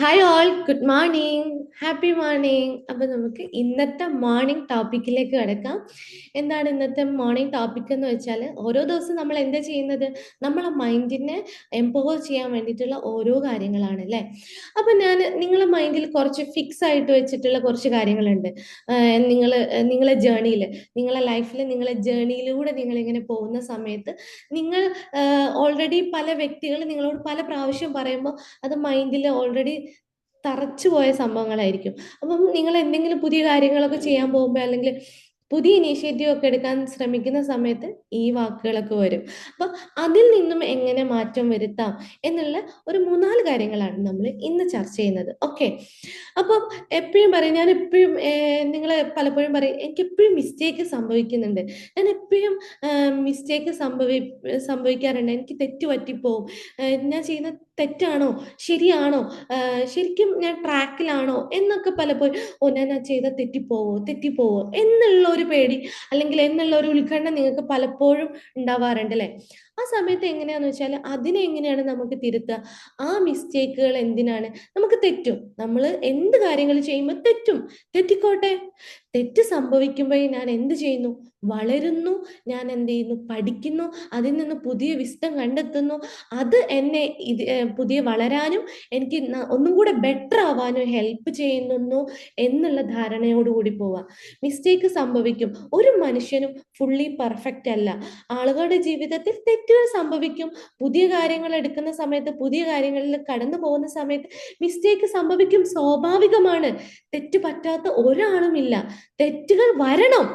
Hi all good morning happy morning അപ്പൊ നമുക്ക് ഇന്നത്തെ മോർണിംഗ് ടോപ്പിക്കിലേക്ക് കിടക്കാം. എന്താണ് ഇന്നത്തെ മോർണിംഗ് ടോപ്പിക് എന്ന് വെച്ചാൽ ഓരോ ദിവസം നമ്മൾ എന്താ ചെയ്യുന്നത്? നമ്മളെ മൈൻഡിനെ എംപവർ ചെയ്യാൻ വേണ്ടിയിട്ടുള്ള ഓരോ കാര്യങ്ങളാണ് അല്ലേ? അപ്പൊ ഞാൻ നിങ്ങളെ മൈൻഡിൽ കുറച്ച് ഫിക്സ് ആയിട്ട് വെച്ചിട്ടുള്ള കുറച്ച് കാര്യങ്ങളുണ്ട്. നിങ്ങൾ നിങ്ങളെ ജേണിയിൽ നിങ്ങളെ ലൈഫിൽ നിങ്ങളെ ജേണിയിലൂടെ നിങ്ങൾ ഇങ്ങനെ പോകുന്ന സമയത്ത് നിങ്ങൾ ഓൾറെഡി പല വ്യക്തികൾ നിങ്ങളോട് പല പ്രാവശ്യം പറയുമ്പോൾ അത് മൈൻഡിൽ ഓൾറെഡി തറച്ചു പോയ സംഭവങ്ങളായിരിക്കും. അപ്പം നിങ്ങൾ എന്തെങ്കിലും പുതിയ കാര്യങ്ങളൊക്കെ ചെയ്യാൻ പോകുമ്പോൾ അല്ലെങ്കിൽ പുതിയ ഇനീഷ്യേറ്റീവ് ഒക്കെ എടുക്കാൻ ശ്രമിക്കുന്ന സമയത്ത് ഈ വാക്കുകളൊക്കെ വരും. അപ്പൊ അതിൽ നിന്നും എങ്ങനെ മാറ്റം വരുത്താം എന്നുള്ള ഒരു മൂന്നാൽ കാര്യങ്ങളാണ് നമ്മൾ ഇന്ന് ചർച്ച ചെയ്യുന്നത്. ഓക്കെ അപ്പം എപ്പോഴും പറയും ഞാൻ എപ്പോഴും നിങ്ങൾ പലപ്പോഴും പറയും എനിക്ക് എപ്പോഴും മിസ്റ്റേക്ക് സംഭവിക്കുന്നുണ്ട്. ഞാൻ എപ്പോഴും മിസ്റ്റേക്ക് സംഭവി സംഭവിക്കാറുണ്ട്. എനിക്ക് തെറ്റ് പറ്റിപ്പോവും. ഞാൻ ചെയ്യുന്ന തെറ്റാണോ? ശരിയാണോ? ശരിക്കും ഞാൻ ട്രാക്കിലാണോ? എന്നൊക്കെ പലപ്പോഴും ഓ ഞാൻ ആ ചെയ്ത തെറ്റിപ്പോവോ തെറ്റിപ്പോവോ എന്നുള്ള ഒരു പേടി അല്ലെങ്കിൽ എന്നുള്ള ഒരു ഉത്കണ്ഠ നിങ്ങൾക്ക് പലപ്പോഴും ഉണ്ടാവാറുണ്ട് അല്ലെ ആ സമയത്ത് എങ്ങനെയാന്ന് വെച്ചാൽ അതിനെ എങ്ങനെയാണ് നമുക്ക് തിരുത്തുക ആ മിസ്റ്റേക്കുകൾ എന്തിനാണ്? നമുക്ക് തെറ്റും. നമ്മൾ എന്ത് കാര്യങ്ങൾ ചെയ്യുമ്പോൾ തെറ്റും. തെറ്റിക്കോട്ടെ. തെറ്റ് സംഭവിക്കുമ്പോൾ ഞാൻ എന്ത് ചെയ്യുന്നു? വളരുന്നു. ഞാൻ എന്ത് ചെയ്യുന്നു? പഠിക്കുന്നു. അതിൽ നിന്ന് പുതിയ വിസ്തം കണ്ടെത്തുന്നു. അത് എന്നെ ഇത് പുതിയ വളരാനും എനിക്ക് ഒന്നും കൂടെ ബെറ്റർ ആവാനും ഹെൽപ്പ് ചെയ്യുന്നു എന്നുള്ള ധാരണയോടുകൂടി പോവാ. മിസ്റ്റേക്ക് സംഭവിക്കും. ഒരു മനുഷ്യനും ഫുള്ളി പെർഫെക്റ്റ് അല്ല. ആളുകളുടെ ജീവിതത്തിൽ തെറ്റുകൾ സംഭവിക്കും. പുതിയ കാര്യങ്ങൾ എടുക്കുന്ന സമയത്ത് പുതിയ കാര്യങ്ങളിൽ കടന്നു പോകുന്ന സമയത്ത് മിസ്റ്റേക്ക് സംഭവിക്കും സ്വാഭാവികമാണ്. തെറ്റ് പറ്റാത്ത ഒരാളുമില്ല തെറ്റുകൾ വരണം.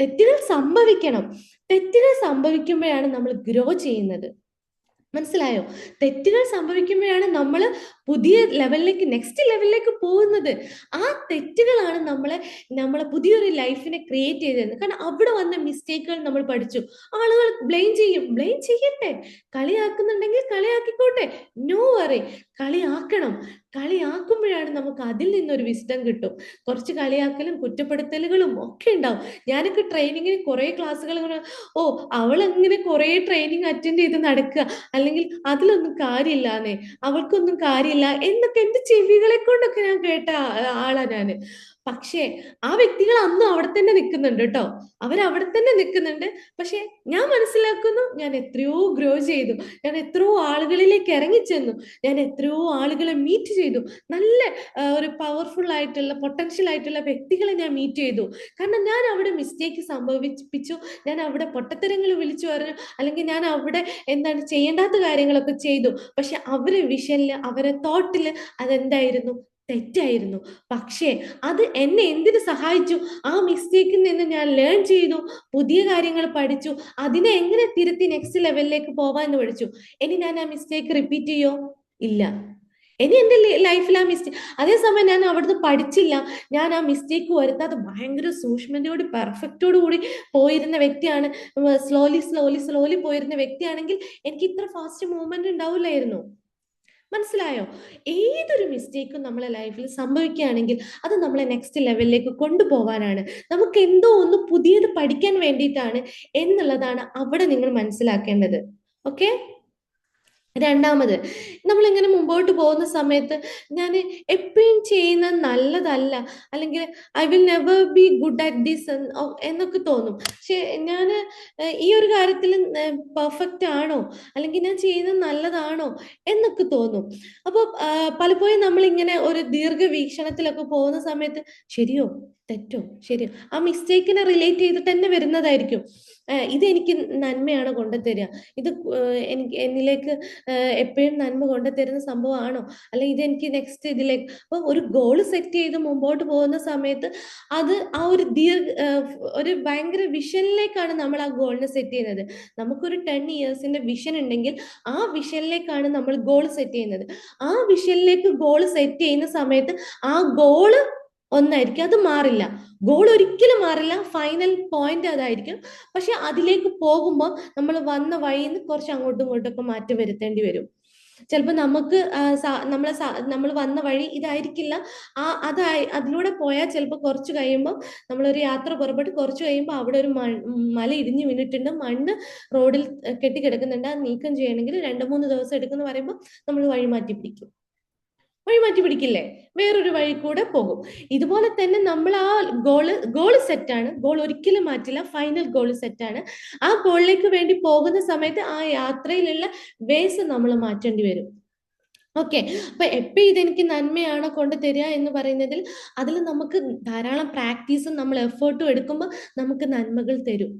തെറ്റുകൾ സംഭവിക്കണം. തെറ്റുകൾ സംഭവിക്കുമ്പോഴാണ് നമ്മൾ ഗ്രോ ചെയ്യുന്നത്. മനസ്സിലായോ? തെറ്റുകൾ സംഭവിക്കുമ്പോഴാണ് നമ്മൾ പുതിയ ലെവലിലേക്ക് നെക്സ്റ്റ് ലെവലിലേക്ക് പോകുന്നത്. ആ തെറ്റുകളാണ് നമ്മളെ നമ്മളെ പുതിയൊരു ലൈഫിനെ ക്രിയേറ്റ് ചെയ്തത്. കാരണം അവിടെ വന്ന മിസ്റ്റേക്കുകൾ നമ്മൾ പഠിച്ചു. ആളുകൾ ബ്ലെയിം ചെയ്യും. ബ്ലെയിം ചെയ്യട്ടെ. കളിയാക്കുന്നുണ്ടെങ്കിൽ കളിയാക്കിക്കോട്ടെ. No worry കളിയാക്കണം. കളിയാക്കുമ്പോഴാണ് നമുക്ക് അതിൽ നിന്നൊരു വിസ്ഡം കിട്ടും. കുറച്ച് കളിയാക്കലും കുറ്റപ്പെടുത്തലുകളും ഒക്കെ ഉണ്ടാവും. ഞാനൊക്കെ ട്രെയിനിങ്ങിന് കുറേ ക്ലാസ്സുകൾ ഓ അവൾ അങ്ങനെ കുറേ ട്രെയിനിങ് അറ്റൻഡ് ചെയ്ത് നടക്കുക. അല്ലെങ്കിൽ അതിലൊന്നും കാര്യമില്ലാന്നേ അവൾക്കൊന്നും കാര്യമില്ല എന്നൊക്കെ എന്റെ ചെവികളെ കൊണ്ടൊക്കെ ഞാൻ കേട്ട ആളാ ഞാൻ. പക്ഷേ ആ വ്യക്തികൾ അന്നും അവിടെ തന്നെ നിൽക്കുന്നുണ്ട് കേട്ടോ. അവർ അവിടെ തന്നെ നിൽക്കുന്നുണ്ട്. പക്ഷെ ഞാൻ മനസ്സിലാക്കുന്നു ഞാൻ എത്രയോ ഗ്രോ ചെയ്തു. ഞാൻ എത്രയോ ആളുകളിലേക്ക് ഇറങ്ങിച്ചെന്നു. ഞാൻ എത്രയോ ആളുകളെ മീറ്റ് ചെയ്തു. നല്ല ഒരു പവർഫുൾ ആയിട്ടുള്ള പൊട്ടൻഷ്യൽ ആയിട്ടുള്ള വ്യക്തികളെ ഞാൻ മീറ്റ് ചെയ്തു. കാരണം ഞാൻ അവിടെ മിസ്റ്റേക്ക് സംഭവിപ്പിച്ചു. ഞാൻ അവിടെ പൊട്ടത്തരങ്ങൾ വിളിച്ചു പറഞ്ഞു. അല്ലെങ്കിൽ ഞാൻ അവിടെ എന്താണ് ചെയ്യേണ്ടാത്ത കാര്യങ്ങളൊക്കെ ചെയ്തു. പക്ഷെ അവരെ വിഷനിൽ അവരെ തോട്ടിൽ അതെന്തായിരുന്നു? തെറ്റായിരുന്നു. പക്ഷേ അത് എന്നെ എന്തിനു സഹായിച്ചു? ആ മിസ്റ്റേക്കിൽ നിന്ന് ഞാൻ ലേൺ ചെയ്തു പുതിയ കാര്യങ്ങൾ പഠിച്ചു അതിനെ എങ്ങനെ തിരുത്തി നെക്സ്റ്റ് ലെവലിലേക്ക് പോവാന്ന് പഠിച്ചു. ഇനി ഞാൻ ആ മിസ്റ്റേക്ക് റിപ്പീറ്റ് ചെയ്യോ? ഇല്ല. ഇനി എന്റെ ലൈഫിൽ ആ മിസ്റ്റേക്ക് അതേസമയം ഞാൻ അവിടുന്ന് പഠിച്ചില്ല. ഞാൻ ആ മിസ്റ്റേക്ക് വരുത്താതെ ഭയങ്കര സൂക്ഷ്മതയോട് പെർഫെക്റ്റോട് കൂടി പോയിരുന്ന വ്യക്തിയാണ്. സ്ലോലി സ്ലോലി സ്ലോലി പോയിരുന്ന വ്യക്തിയാണെങ്കിൽ എനിക്ക് ഇത്ര ഫാസ്റ്റ് മൂവ്മെന്റ് ഉണ്ടാവില്ലായിരുന്നു. മനസ്സിലായോ? ഏതൊരു മിസ്റ്റേക്കും നമ്മളെ ലൈഫിൽ സംഭവിക്കുകയാണെങ്കിൽ അത് നമ്മളെ നെക്സ്റ്റ് ലെവലിലേക്ക് കൊണ്ടുപോകാനാണ് നമുക്ക് എന്തോ ഒന്ന് പുതിയത് പഠിക്കാൻ വേണ്ടിയിട്ടാണ് എന്നുള്ളതാണ് അവിടെ നിങ്ങൾ മനസ്സിലാക്കേണ്ടത്. ഓക്കെ രണ്ടാമത് നമ്മളിങ്ങനെ മുമ്പോട്ട് പോകുന്ന സമയത്ത് ഞാൻ എപ്പോഴും ചെയ്യുന്ന നല്ലതല്ല അല്ലെങ്കിൽ I will never be good at this എന്നൊക്കെ തോന്നും. പക്ഷെ ഞാൻ ഈ ഒരു കാര്യത്തിൽ പെർഫെക്റ്റ് ആണോ? അല്ലെങ്കിൽ ഞാൻ ചെയ്യുന്നത് നല്ലതാണോ? എന്നൊക്കെ തോന്നും. അപ്പോൾ പലപ്പോഴും നമ്മളിങ്ങനെ ഒരു ദീർഘവീക്ഷണത്തിലൊക്കെ പോകുന്ന സമയത്ത് ശരിയോ? തെറ്റോ? ശരിയോ? ആ മിസ്റ്റേക്കിനെ റിലേറ്റ് ചെയ്തിട്ട് തന്നെ വരുന്നതായിരിക്കും. ഇത് എനിക്ക് നന്മയാണ് കൊണ്ടുതരിക. ഇത് എനിക്ക് എന്നിലേക്ക് എപ്പോഴും നന്മ കൊണ്ടുതരുന്ന സംഭവമാണോ? അല്ലെ ഇത് എനിക്ക് നെക്സ്റ്റ് ഇതിലേക്ക് അപ്പൊ ഒരു ഗോൾ സെറ്റ് ചെയ്ത് മുമ്പോട്ട് പോകുന്ന സമയത്ത് അത് ആ ഒരു ദീർഘ ഒരു ഭയങ്കര വിഷനിലേക്കാണ് നമ്മൾ ആ ഗോളിനെ സെറ്റ് ചെയ്യുന്നത്. നമുക്കൊരു ടെൻ ഇയേഴ്സിന്റെ വിഷൻ ഉണ്ടെങ്കിൽ ആ വിഷനിലേക്കാണ് നമ്മൾ ഗോൾ സെറ്റ് ചെയ്യുന്നത്. ആ വിഷനിലേക്ക് ഗോൾ സെറ്റ് ചെയ്യുന്ന സമയത്ത് ആ ഗോൾ ഒന്നായിരിക്കും. അത് മാറില്ല. ഗോൾ ഒരിക്കലും മാറില്ല. ഫൈനൽ പോയിന്റ് അതായിരിക്കും. പക്ഷെ അതിലേക്ക് പോകുമ്പോൾ നമ്മൾ വന്ന വഴിയിൽ നിന്ന് കുറച്ച് അങ്ങോട്ടും ഇങ്ങോട്ടും ഒക്കെ മാറ്റം വരുത്തേണ്ടി വരും. ചിലപ്പോൾ നമുക്ക് നമ്മളെ നമ്മൾ വന്ന വഴി ഇതായിരിക്കില്ല. ആ അതായി അതിലൂടെ പോയാൽ ചിലപ്പോൾ കുറച്ച് കഴിയുമ്പോൾ നമ്മളൊരു യാത്ര പുറപ്പെട്ട് കുറച്ച് കഴിയുമ്പോൾ അവിടെ ഒരു മല ഇടിഞ്ഞു വീണിട്ടുണ്ട്. മണ്ണ് റോഡിൽ കെട്ടിക്കിടക്കുന്നുണ്ട്. അത് നീക്കം ചെയ്യണമെങ്കിൽ രണ്ട് മൂന്ന് ദിവസം എടുക്കുന്ന പറയുമ്പോൾ നമ്മൾ വഴി മാറ്റി പിടിക്കും. വഴി മാറ്റി പിടിക്കില്ലേ? വേറൊരു വഴി കൂടെ പോകും. ഇതുപോലെ തന്നെ നമ്മൾ ആ ഗോൾ ഗോൾ സെറ്റാണ് ഗോൾ ഒരിക്കലും മാറ്റില്ല. ഫൈനൽ ഗോൾ സെറ്റാണ് ആ ഗോളിലേക്ക് വേണ്ടി പോകുന്ന സമയത്ത് ആ യാത്രയിലുള്ള വേസ് നമ്മൾ മാറ്റേണ്ടി വരും. ഓക്കെ അപ്പൊ എപ്പോ ഇതെനിക്ക് നന്മയാണോ കൊണ്ട് തരിക എന്ന് പറയുന്നതിൽ അതിൽ നമുക്ക് ധാരാളം പ്രാക്ടീസും നമ്മൾ എഫേർട്ടും എടുക്കുമ്പോൾ നമുക്ക് നന്മകൾ തരും.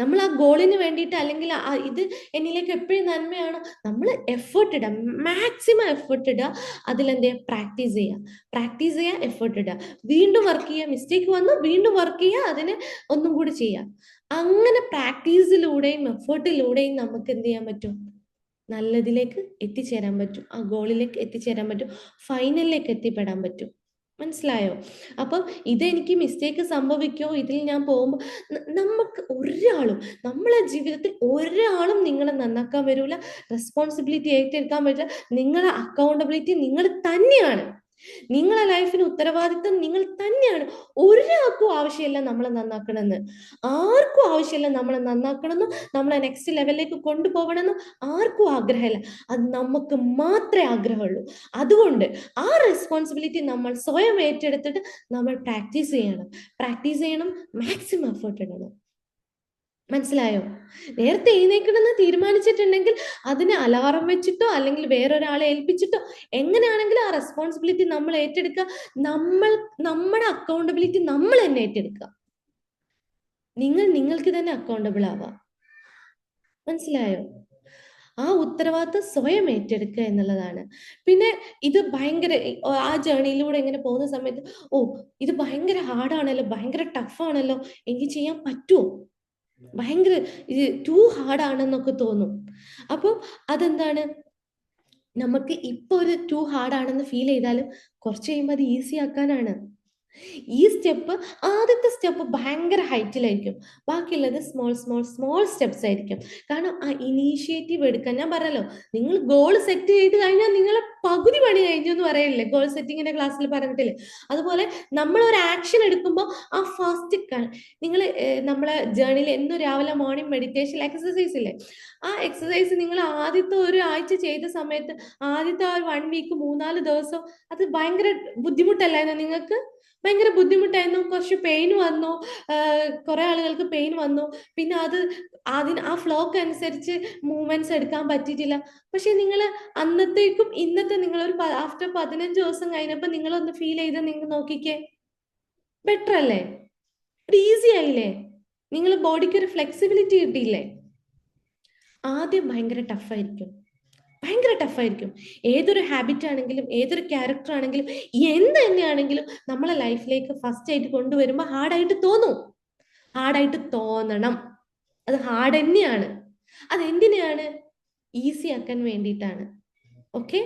നമ്മൾ ആ ഗോളിന് വേണ്ടിയിട്ട് അല്ലെങ്കിൽ ഇത് എന്നിലേക്ക് എപ്പോഴും നന്മയാണ്. നമ്മൾ എഫേർട്ട് ഇടുക മാക്സിമം എഫേർട്ട് ഇടുക അതിലെന്ത്? പ്രാക്ടീസ് ചെയ്യുക പ്രാക്ടീസ് ചെയ്യുക എഫേർട്ട് ഇടുക വീണ്ടും വർക്ക് ചെയ്യുക മിസ്റ്റേക്ക് വന്നു വീണ്ടും വർക്ക് ചെയ്യുക അതിന് ഒന്നും കൂടി ചെയ്യുക അങ്ങനെ പ്രാക്ടീസിലൂടെയും എഫേർട്ടിലൂടെയും നമുക്ക് എന്ത് ചെയ്യാൻ പറ്റും? നല്ലതിലേക്ക് എത്തിച്ചേരാൻ പറ്റും. ആ ഗോളിലേക്ക് എത്തിച്ചേരാൻ പറ്റും. ഫൈനലിലേക്ക് എത്തിപ്പെടാൻ പറ്റും. മനസ്സിലായോ? അപ്പം ഇതെനിക്ക് മിസ്റ്റേക്ക് സംഭവിക്കോ? ഇതിൽ ഞാൻ പോകുമ്പോൾ നമുക്ക് ഒരാളും നമ്മളെ ജീവിതത്തിൽ ഒരാളും നിങ്ങളെ നന്നാക്കാൻ വരില്ല റെസ്പോൺസിബിലിറ്റി ഏറ്റെടുക്കാൻ പറ്റില്ല. നിങ്ങളെ അക്കൗണ്ടബിലിറ്റി നിങ്ങൾ തന്നെയാണ്. നിങ്ങളെ ലൈഫിന് ഉത്തരവാദിത്വം നിങ്ങൾ തന്നെയാണ്. ഒരാൾക്കും ആവശ്യമില്ല നമ്മളെ നന്നാക്കണമെന്ന്. ആർക്കും ആവശ്യമില്ല നമ്മളെ നന്നാക്കണമെന്നും നമ്മളെ നെക്സ്റ്റ് ലെവലിലേക്ക് കൊണ്ടുപോകണമെന്നും ആർക്കും ആഗ്രഹമില്ല. അത് നമുക്ക് മാത്രമേ ആഗ്രഹമുള്ളൂ. അതുകൊണ്ട് ആ റെസ്പോൺസിബിലിറ്റി നമ്മൾ സ്വയം ഏറ്റെടുത്തിട്ട് നമ്മൾ പ്രാക്ടീസ് ചെയ്യണം. പ്രാക്ടീസ് ചെയ്യണം മാക്സിമം എഫേർട്ട് ഇടണം. മനസ്സിലായോ? നേരത്തെ എഴുന്നേക്കണമെന്ന് തീരുമാനിച്ചിട്ടുണ്ടെങ്കിൽ അതിന് അലാറം വെച്ചിട്ടോ അല്ലെങ്കിൽ വേറൊരാളെ ഏൽപ്പിച്ചിട്ടോ എങ്ങനെയാണെങ്കിലും ആ റെസ്പോൺസിബിലിറ്റി നമ്മൾ ഏറ്റെടുക്കുക. നമ്മൾ നമ്മുടെ അക്കൗണ്ടബിലിറ്റി നമ്മൾ തന്നെ ഏറ്റെടുക്കുക. നിങ്ങൾ നിങ്ങൾക്ക് തന്നെ അക്കൗണ്ടബിൾ ആവാം മനസ്സിലായോ? ആ ഉത്തരവാദിത്വം സ്വയം ഏറ്റെടുക്കുക എന്നുള്ളതാണ്. പിന്നെ ഇത് ഭയങ്കര ആ ജേണിയിലൂടെ ഇങ്ങനെ പോകുന്ന സമയത്ത് ഓ ഇത് ഭയങ്കര ഹാർഡാണല്ലോ ഭയങ്കര ടഫാണല്ലോ എനിക്ക് ചെയ്യാൻ പറ്റുമോ ഭയങ്കര ഇത് ടു ഹാർഡ് ആണെന്നൊക്കെ തോന്നും. അപ്പോൾ അതെന്താണ്? നമുക്ക് ഇപ്പൊ ഒരു ടു ഹാർഡ് ആണെന്ന് ഫീൽ ചെയ്താലും കുറച്ച് കഴിയുമ്പോൾ അത് ഈസി ആക്കാനാണ്. ഈ സ്റ്റെപ്പ് ആദ്യത്തെ സ്റ്റെപ്പ് ഭയങ്കര ഹൈറ്റിലായിരിക്കും. ബാക്കിയുള്ളത് സ്മോൾ സ്മോൾ സ്മോൾ സ്റ്റെപ്സ് ആയിരിക്കും. കാരണം ആ ഇനീഷ്യേറ്റീവ് എടുക്കാൻ ഞാൻ പറഞ്ഞല്ലോ നിങ്ങൾ ഗോൾ സെറ്റ് ചെയ്ത് കഴിഞ്ഞാൽ നിങ്ങളെ പകുതി പണി കഴിഞ്ഞു എന്ന് പറയില്ലേ ഗോൾ സെറ്റിങ്ങിന്റെ ക്ലാസ്സിൽ പറഞ്ഞിട്ടില്ലേ? അതുപോലെ നമ്മൾ ഒരു ആക്ഷൻ എടുക്കുമ്പോൾ ആ ഫസ്റ്റ് നിങ്ങൾ നമ്മളെ ജേണിയിൽ എന്നും രാവിലെ മോർണിംഗ് മെഡിറ്റേഷൻ എക്സസൈസ് ഇല്ലേ? ആ എക്സസൈസ് നിങ്ങൾ ആദ്യത്തെ ഒരു ആഴ്ച ചെയ്ത സമയത്ത് ആദ്യത്തെ ആ വൺ വീക്ക് മൂന്നാൽ ദിവസം അത് ഭയങ്കര ബുദ്ധിമുട്ടല്ലായിരുന്നു നിങ്ങൾക്ക്? ഭയങ്കര ബുദ്ധിമുട്ടായിരുന്നു. കുറച്ച് പെയിൻ വന്നു. കുറെ ആളുകൾക്ക് പെയിൻ വന്നു. പിന്നെ അത് അതിന് ആ ഫ്ലോക്ക് അനുസരിച്ച് മൂവ്മെന്റ്സ് എടുക്കാൻ പറ്റിയിട്ടില്ല. പക്ഷെ നിങ്ങൾ അന്നത്തേക്കും ഇന്നത്തെ നിങ്ങൾ ഒരു ആഫ്റ്റർ പതിനഞ്ച് ദിവസം കഴിഞ്ഞപ്പോൾ നിങ്ങളൊന്ന് ഫീൽ ചെയ്ത് നിങ്ങൾ നോക്കിക്കേ. ബെറ്റർ അല്ലേ? ഈസി ആയില്ലേ? നിങ്ങൾ ബോഡിക്ക് ഒരു ഫ്ലെക്സിബിലിറ്റി കിട്ടിയില്ലേ? ആദ്യം ഭയങ്കര ടഫായിരിക്കും ഭയങ്കര ടഫായിരിക്കും ഏതൊരു ഹാബിറ്റ് ആണെങ്കിലും ഏതൊരു ക്യാരക്ടർ ആണെങ്കിലും എന്ത് തന്നെയാണെങ്കിലും നമ്മളെ ലൈഫിലേക്ക് ഫസ്റ്റ് ആയിട്ട് കൊണ്ടുവരുമ്പോൾ ഹാർഡായിട്ട് തോന്നും. ഹാർഡായിട്ട് തോന്നണം. അത് ഹാർഡ് തന്നെയാണ്. അത് എന്തിനാണ് ഈസി ആക്കാൻ വേണ്ടിയിട്ടാണ്. ഓക്കെ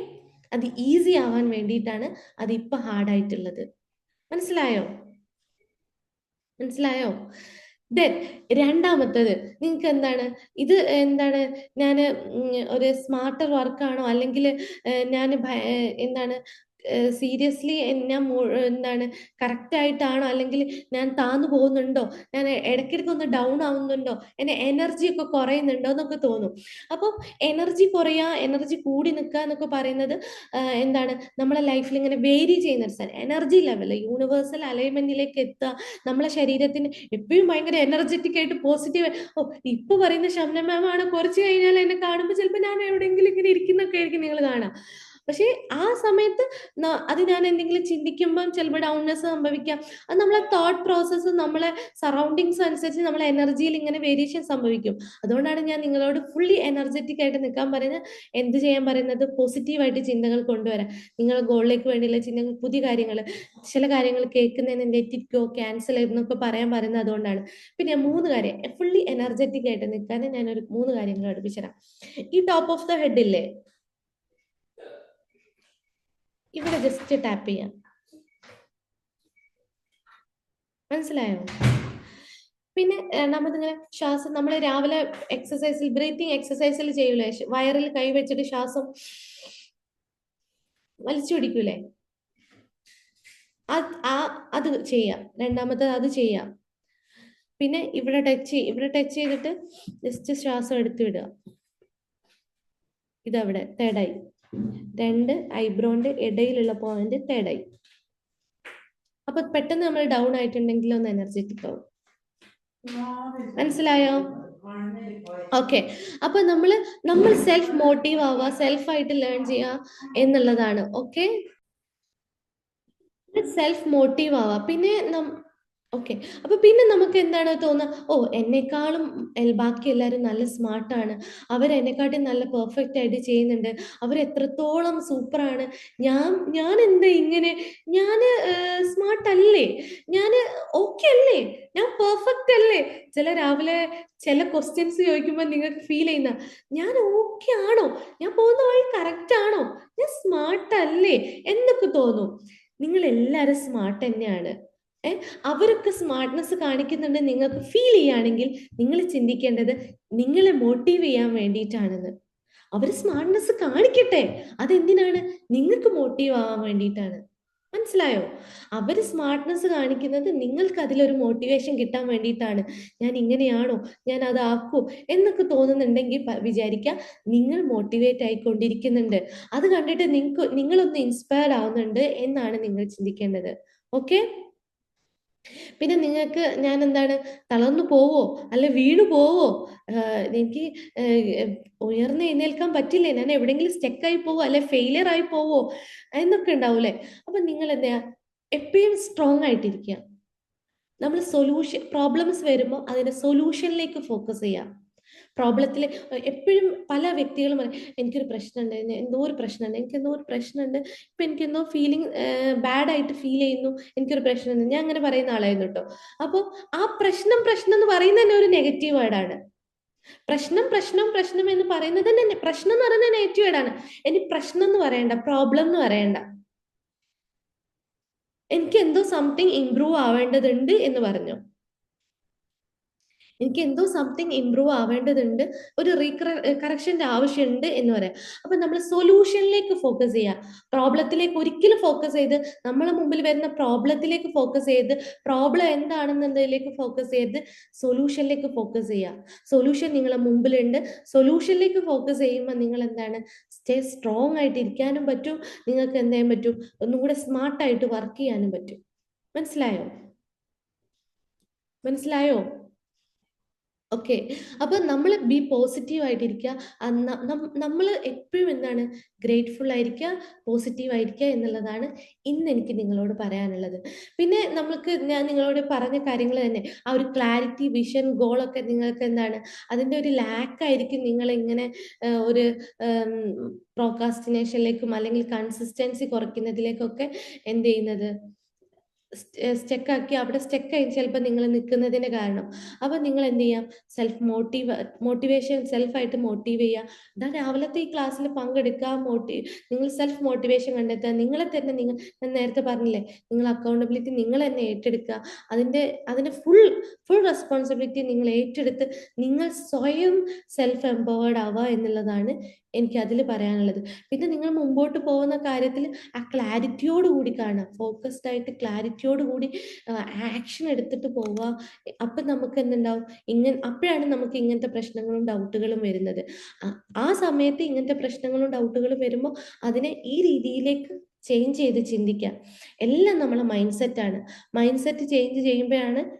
അത് ഈസി ആവാൻ വേണ്ടിയിട്ടാണ് അത് ഇപ്പൊ ഹാർഡായിട്ടുള്ളത് മനസ്സിലായോ? മനസ്സിലായോ? ദെൻ രണ്ടാമത്തത് നിങ്ങൾക്ക് എന്താണ് ഇത് എന്താണ്? ഞാൻ ഒരു സ്മാർട്ടർ വർക്കാണോ അല്ലെങ്കിൽ ഞാൻ എന്താണ് സീരിയസ്ലി ഞാൻ എന്താണ് കറക്റ്റ് ആയിട്ടാണോ? അല്ലെങ്കിൽ ഞാൻ താന്നു പോകുന്നുണ്ടോ? ഞാൻ ഇടയ്ക്കിടയ്ക്ക് ഒന്ന് ഡൗൺ ആവുന്നുണ്ടോ? എന്നെ എനർജി ഒക്കെ കുറയുന്നുണ്ടോ എന്നൊക്കെ തോന്നും. അപ്പം എനർജി കുറയാ എനർജി കൂടി നിൽക്കുക എന്നൊക്കെ പറയുന്നത് എന്താണ് നമ്മളെ ലൈഫിൽ ഇങ്ങനെ വേരി ചെയ്യുന്ന ഒരു സ്ഥലം എനർജി ലെവൽ യൂണിവേഴ്സൽ അലൈൻമെന്റിലേക്ക് എത്തുക. നമ്മളെ ശരീരത്തിന് എപ്പോഴും ഭയങ്കര എനർജറ്റിക് ആയിട്ട് പോസിറ്റീവ് ഓ ഇപ്പൊ പറയുന്ന ശമന മാം ആണ് കുറച്ച് കഴിഞ്ഞാൽ എന്നെ കാണുമ്പോൾ ചിലപ്പോൾ ഞാൻ എവിടെയെങ്കിലും ഇങ്ങനെ ഇരിക്കുന്നൊക്കെ ആയിരിക്കും നിങ്ങൾ കാണാം പക്ഷേ ആ സമയത്ത് അത് ഞാൻ എന്തെങ്കിലും ചിന്തിക്കുമ്പോൾ ചിലപ്പോൾ ഡൗൺനെസ് സംഭവിക്കാം. അത് നമ്മളെ തോട്ട് പ്രോസസ്സ് നമ്മളെ സറൗണ്ടിങ്സ് അനുസരിച്ച് നമ്മളെ എനർജിയിൽ ഇങ്ങനെ വേരിയേഷൻ സംഭവിക്കും. അതുകൊണ്ടാണ് ഞാൻ നിങ്ങളോട് ഫുള്ളി എനർജറ്റിക് ആയിട്ട് നിൽക്കാൻ പറയുന്നത്. എന്ത് ചെയ്യാൻ പറയുന്നത്? പോസിറ്റീവായിട്ട് ചിന്തകൾ കൊണ്ടുവരാം നിങ്ങളെ ഗോളിലേക്ക് വേണ്ടിയുള്ള ചിന്തകൾ പുതിയ കാര്യങ്ങൾ. ചില കാര്യങ്ങൾ കേൾക്കുന്നതിന് നെറ്റിക്കോ ക്യാൻസൽ എന്നൊക്കെ പറയാൻ പറയുന്നത് അതുകൊണ്ടാണ്. പിന്നെ മൂന്ന് കാര്യം. ഫുള്ളി എനർജറ്റിക് ആയിട്ട് നിൽക്കാൻ ഞാൻ ഒരു മൂന്ന് കാര്യങ്ങൾ അടുപ്പിച്ചരാം ഈ ടോപ്പ് ഓഫ് ദ ഹെഡ് ഇല്ലേ? ഇവിടെ ജസ്റ്റ് ടാപ്പ് ചെയ്യാം. മനസ്സിലായോ? പിന്നെ നമ്മളിങ്ങനെ ശ്വാസം നമ്മൾ രാവിലെ എക്സസൈസിൽ ബ്രീത്തിങ് എക്സസൈസിൽ ചെയ്യൂലേ? വയറിൽ കൈ വെച്ചിട്ട് ശ്വാസം വലിച്ചു പിടിക്കൂലേ? അത് ചെയ്യാം. രണ്ടാമത്തെ അത് ചെയ്യാം. പിന്നെ ഇവിടെ ടച്ച് ഇവിടെ ടച്ച് ചെയ്തിട്ട് ജസ്റ്റ് ശ്വാസം എടുത്തു വിടുക. ഇതവിടെ തേർഡായി രണ്ട് ഐബ്രോന്റെ ഇടയിലുള്ള പോയിന്റ് തേർഡ് ഐ അപ്പൊ പെട്ടെന്ന് നമ്മൾ ഡൗൺ ആയിട്ടുണ്ടെങ്കിൽ ഒന്ന് എനർജറ്റിക് ആവും. മനസ്സിലായോ? ഓക്കെ അപ്പൊ നമ്മൾ നമ്മൾ സെൽഫ് മോട്ടീവ് ആവുക സെൽഫ് ആയിട്ട് ലേൺ ചെയ്യുക എന്നുള്ളതാണ്. ഓക്കെ സെൽഫ് മോട്ടീവ് ആവുക. പിന്നെ ഓക്കെ അപ്പൊ പിന്നെ നമുക്ക് എന്താണ് തോന്നുക? ഓ എന്നെക്കാളും ബാക്കി എല്ലാവരും നല്ല സ്മാർട്ടാണ് അവർ എന്നെക്കാട്ടി നല്ല പെർഫെക്റ്റ് ആയിട്ട് ചെയ്യുന്നുണ്ട്. അവർ എത്രത്തോളം സൂപ്പറാണ് ഞാൻ ഞാൻ എന്താ ഇങ്ങനെ? ഞാൻ സ്മാർട്ട് അല്ലേ? ഞാൻ ഓക്കെ അല്ലേ? ഞാൻ പെർഫെക്റ്റ് അല്ലേ? ചില രാവിലെ ചില ക്വസ്റ്റ്യൻസ് ചോദിക്കുമ്പോൾ നിങ്ങൾക്ക് ഫീൽ ചെയ്യുന്ന ഞാൻ ഓക്കെ ആണോ? ഞാൻ പോകുന്ന വഴി കറക്റ്റ് ആണോ? ഞാൻ സ്മാർട്ട് അല്ലേ? എന്നൊക്കെ തോന്നും. നിങ്ങൾ എല്ലാവരും സ്മാർട്ട് തന്നെയാണ്. അവരൊക്കെ സ്മാർട്ട്നെസ് കാണിക്കുന്നുണ്ട് നിങ്ങൾക്ക് ഫീൽ ചെയ്യുകയാണെങ്കിൽ നിങ്ങൾ ചിന്തിക്കേണ്ടത് നിങ്ങളെ മോട്ടീവ് ചെയ്യാൻ വേണ്ടിയിട്ടാണെന്ന്. അവർ സ്മാർട്ട്നെസ് കാണിക്കട്ടെ. അതെന്തിനാണ്? നിങ്ങൾക്ക് മോട്ടീവ് ആവാൻ വേണ്ടിയിട്ടാണ്. മനസ്സിലായോ? അവർ സ്മാർട്ട്നെസ് കാണിക്കുന്നത് നിങ്ങൾക്ക് അതിലൊരു മോട്ടിവേഷൻ കിട്ടാൻ വേണ്ടിയിട്ടാണ്. ഞാൻ ഇങ്ങനെയാണോ? ഞാൻ അതാക്കൂ എന്നൊക്കെ തോന്നുന്നുണ്ടെങ്കിൽ വിചാരിക്കുക നിങ്ങൾ മോട്ടിവേറ്റ് ആയിക്കൊണ്ടിരിക്കുന്നുണ്ട്. അത് കണ്ടിട്ട് നിങ്ങൾക്ക് നിങ്ങളൊന്ന് ഇൻസ്പയർ ആവുന്നുണ്ട് എന്നാണ് നിങ്ങൾ ചിന്തിക്കേണ്ടത്. ഓക്കെ പിന്നെ നിങ്ങൾക്ക് ഞാൻ എന്താണ് തളർന്നു പോവോ? അല്ല വീണു പോവോ? എനിക്ക് ഉയർന്നു എഴുന്നേൽക്കാൻ പറ്റില്ലേ? ഞാൻ എവിടെയെങ്കിലും സ്റ്റെക്കായി പോവോ? അല്ലെ ഫെയിലിയർ ആയി പോവോ? എന്നൊക്കെ ഉണ്ടാവൂലേ അപ്പൊ നിങ്ങൾ എന്താ എപ്പോഴും സ്ട്രോങ് ആയിട്ടിരിക്കുക. നമ്മൾ സൊല്യൂഷൻ പ്രോബ്ലംസ് വരുമ്പോൾ അതിന്റെ സൊല്യൂഷനിലേക്ക് ഫോക്കസ് ചെയ്യുക പ്രോബ്ലത്തിൽ എപ്പോഴും പല വ്യക്തികളും പറയും എനിക്കൊരു പ്രശ്നമുണ്ട് എന്തോ ഒരു പ്രശ്നമുണ്ട് എനിക്ക് എന്തോ ഒരു പ്രശ്നമുണ്ട് ഇപ്പം എനിക്ക് എന്തോ ബാഡ് ആയിട്ട് ഫീൽ ചെയ്യുന്നു എനിക്കൊരു പ്രശ്നമുണ്ട്. ഞാൻ അങ്ങനെ പറയുന്ന ആളായിരുന്നു കേട്ടോ. അപ്പോൾ ആ പ്രശ്നം പ്രശ്നം എന്ന് പറയുന്നത് തന്നെ ഒരു നെഗറ്റീവ് വേർഡാണ് പ്രശ്നം പ്രശ്നം പ്രശ്നം എന്ന് പറയുന്നത് തന്നെ പ്രശ്നം എന്ന് പറയുന്നത് നെഗറ്റീവ് വേർഡാണ് ഇനി പ്രശ്നം എന്ന് പറയണ്ട പ്രോബ്ലം എന്ന് പറയണ്ട. എനിക്ക് എന്തോ സംതിങ് ഇംപ്രൂവ് ആവേണ്ടതുണ്ട് എന്ന് പറഞ്ഞു. എനിക്ക് എന്തോ സംതിങ് ഇമ്പ്രൂവ് ആവേണ്ടതുണ്ട്. ഒരു റീകറ കറക്ഷന്റെ ആവശ്യമുണ്ട് എന്ന് പറയാം. അപ്പൊ നമ്മൾ സൊല്യൂഷനിലേക്ക് ഫോക്കസ് ചെയ്യുക പ്രോബ്ലത്തിലേക്ക് ഒരിക്കലും ഫോക്കസ് ചെയ്ത് നമ്മളെ മുമ്പിൽ വരുന്ന പ്രോബ്ലത്തിലേക്ക് ഫോക്കസ് ചെയ്ത് പ്രോബ്ലം എന്താണെന്നതിലേക്ക് ഫോക്കസ് ചെയ്ത് സൊല്യൂഷനിലേക്ക് ഫോക്കസ് ചെയ്യുക സൊല്യൂഷൻ നിങ്ങളെ മുമ്പിലുണ്ട്. സൊല്യൂഷനിലേക്ക് ഫോക്കസ് ചെയ്യുമ്പോൾ നിങ്ങൾ എന്താണ് സ്റ്റേ സ്ട്രോങ് ആയിട്ട് ഇരിക്കാനും പറ്റും. നിങ്ങൾക്ക് എന്ത് ചെയ്യാൻ പറ്റും? ഒന്നുകൂടെ സ്മാർട്ടായിട്ട് വർക്ക് ചെയ്യാനും പറ്റും. മനസ്സിലായോ? മനസ്സിലായോ? ഓക്കെ അപ്പൊ നമ്മൾ ബി പോസിറ്റീവ് ആയിട്ടിരിക്കുക നമ്മൾ എപ്പോഴും എന്താണ് ഗ്രേറ്റ്ഫുൾ ആയിരിക്കുക പോസിറ്റീവ് ആയിരിക്കുക എന്നുള്ളതാണ് ഇന്ന് എനിക്ക് നിങ്ങളോട് പറയാനുള്ളത്. പിന്നെ നമ്മൾക്ക് ഞാൻ നിങ്ങളോട് പറഞ്ഞ കാര്യങ്ങൾ തന്നെ. ആ ഒരു ക്ലാരിറ്റി വിഷൻ ഗോളൊക്കെ നിങ്ങൾക്ക് എന്താണ്? അതിന്റെ ഒരു ലാക്ക് ആയിരിക്കും നിങ്ങൾ ഇങ്ങനെ ഒരു പ്രോക്കാസ്റ്റിനേഷനിലേക്കും അല്ലെങ്കിൽ കൺസിസ്റ്റൻസി കുറയ്ക്കുന്നതിലേക്കൊക്കെ എന്ത് ചെയ്യുന്നത്? സ്റ്റെക്ക് ആക്കി അവിടെ സ്റ്റെക്ക് ആയി ചിലപ്പോൾ നിങ്ങൾ നിൽക്കുന്നതിന് കാരണം. അപ്പൊ നിങ്ങൾ എന്ത് ചെയ്യാം? സെൽഫ് മോട്ടീവ് മോട്ടിവേഷൻ സെൽഫായിട്ട് മോട്ടീവ് ചെയ്യുക. ഇതാ രാവിലത്തെ ഈ ക്ലാസ്സിൽ പങ്കെടുക്കുക മോട്ടി നിങ്ങൾ സെൽഫ് മോട്ടിവേഷൻ കണ്ടെത്തുക. നിങ്ങളെ തന്നെ നിങ്ങൾ ഞാൻ നേരത്തെ പറഞ്ഞില്ലേ നിങ്ങൾ അക്കൗണ്ടബിലിറ്റി നിങ്ങൾ തന്നെ ഏറ്റെടുക്കുക. അതിന്റെ അതിന്റെ ഫുൾ ഫുൾ റെസ്പോൺസിബിലിറ്റി നിങ്ങൾ ഏറ്റെടുത്ത് നിങ്ങൾ സ്വയം സെൽഫ് എംപവേർഡ് ആവുക എന്നുള്ളതാണ് എനിക്ക് അതിൽ പറയാനുള്ളത്. പിന്നെ നിങ്ങൾ മുമ്പോട്ട് പോകുന്ന കാര്യത്തിൽ ആ ക്ലാരിറ്റിയോട് കൂടി കാണുക. ഫോക്കസ്ഡ് ആയിട്ട് ക്ലാരിറ്റിയോട് കൂടി ആക്ഷൻ എടുത്തിട്ട് പോവുക. അപ്പം നമുക്ക് എന്തുണ്ടാവും? ഇങ്ങനെ അപ്പോഴാണ് നമുക്ക് ഇങ്ങനത്തെ പ്രശ്നങ്ങളും ഡൗട്ടുകളും വരുന്നത്. ആ- സമയത്ത് ഇങ്ങനത്തെ പ്രശ്നങ്ങളും ഡൗട്ടുകളും വരുമ്പോൾ അതിനെ ഈ രീതിയിലേക്ക് ചേഞ്ച് ചെയ്ത് ചിന്തിക്കുക. എല്ലാം നമ്മളെ മൈൻഡ് സെറ്റാണ് മൈൻഡ് സെറ്റ് ചേഞ്ച് ചെയ്യുമ്പോഴാണ്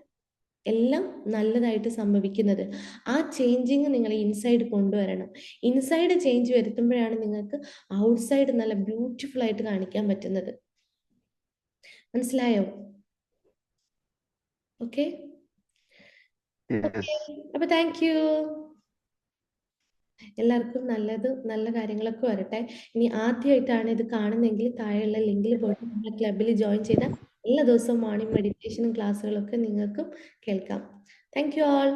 എല്ലാം നല്ലതായിട്ട് സംഭവിക്കുന്നത്. ആ ചേഞ്ചിങ് നിങ്ങൾ ഇൻസൈഡ് കൊണ്ടുവരണം. ഇൻസൈഡ് ചേഞ്ച് വരുത്തുമ്പോഴാണ് നിങ്ങൾക്ക് ഔട്ട്സൈഡ് നല്ല ബ്യൂട്ടിഫുൾ ആയിട്ട് കാണിക്കാൻ പറ്റുന്നത്. മനസ്സിലായോ? ഓക്കെ. അപ്പൊ താങ്ക് യു എല്ലാവർക്കും നല്ലത് നല്ല കാര്യങ്ങളൊക്കെ വരട്ടെ. ഇനി ആദ്യമായിട്ടാണ് ഇത് കാണുന്നതെങ്കിൽ താഴെയുള്ള ലിങ്കിൽ പോയിട്ട് നമ്മുടെ ക്ലബിൽ ജോയിൻ ചെയ്താൽ എല്ലാ ദിവസവും മോർണിംഗ് മെഡിറ്റേഷനും ക്ലാസ്സുകളൊക്കെ നിങ്ങൾക്കും കേൾക്കാം. Thank you all